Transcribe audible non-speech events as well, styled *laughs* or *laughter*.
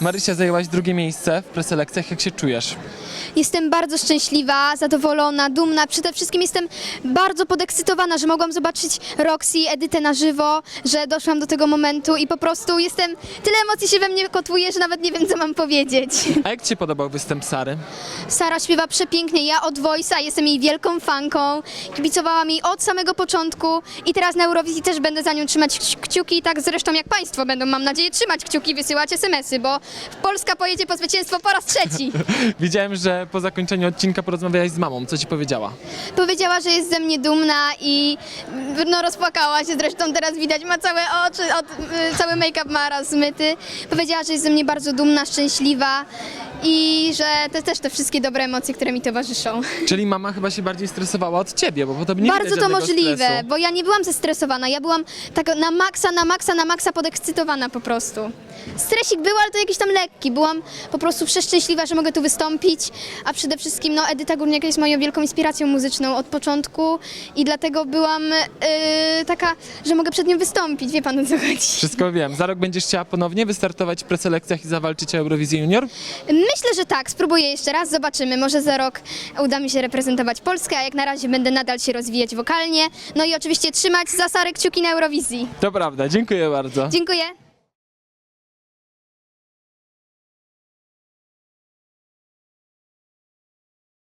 Marysia, zajęłaś drugie miejsce w preselekcjach. Jak się czujesz? Jestem bardzo szczęśliwa, zadowolona, dumna. Przede wszystkim jestem bardzo podekscytowana, że mogłam zobaczyć Roxy, Edytę na żywo, że doszłam do tego momentu i po prostu jestem... Tyle emocji się we mnie kotłuje, że nawet nie wiem, co mam powiedzieć. A jak Ci się podobał występ Sary? Sara śpiewa przepięknie, ja od Voice'a jestem jej wielką fanką, kibicowałam jej od samego początku i teraz na Eurowizji też będę za nią trzymać kci- kciuki, tak zresztą jak Państwo będą, mam nadzieję, trzymać kciuki, wysyłać SMS-y, bo Polska pojedzie po zwycięstwo po raz trzeci. *laughs* Widziałem, że po zakończeniu odcinka porozmawiałaś z mamą. Co Ci powiedziała? Powiedziała, że jest ze mnie dumna i no rozpłakała się, zresztą teraz widać, ma całe oczy, od, y, cały make-up ma raz zmyty. Powiedziała, że jest ze mnie bardzo dumna, szczęśliwa i że to też te wszystkie dobre emocje, które mi towarzyszą. Czyli mama chyba się bardziej stresowała od Ciebie, bo potem nie bardzo widać to żadnego możliwe, Stresu. bo ja nie byłam zestresowana, ja byłam tak na maksa, na maksa, na maksa podekscytowana po prostu. Stresik był, ale to jakiś tam lekki. Byłam po prostu przeszczęśliwa, że mogę tu wystąpić, a przede wszystkim no, Edyta Górniak jest moją wielką inspiracją muzyczną od początku i dlatego byłam yy, taka, że mogę przed nią wystąpić. Wie pan o co chodzi. Wszystko wiem. Za rok będziesz chciała ponownie wystartować w preselekcjach i zawalczyć o Eurowizję Junior? Myślę, że tak. Spróbuję jeszcze raz, zobaczymy. Może za rok uda mi się reprezentować Polskę, a jak na razie będę nadal się rozwijać wokalnie. No i oczywiście trzymać za Sarę kciuki na Eurowizji. To prawda, dziękuję bardzo. Dziękuję.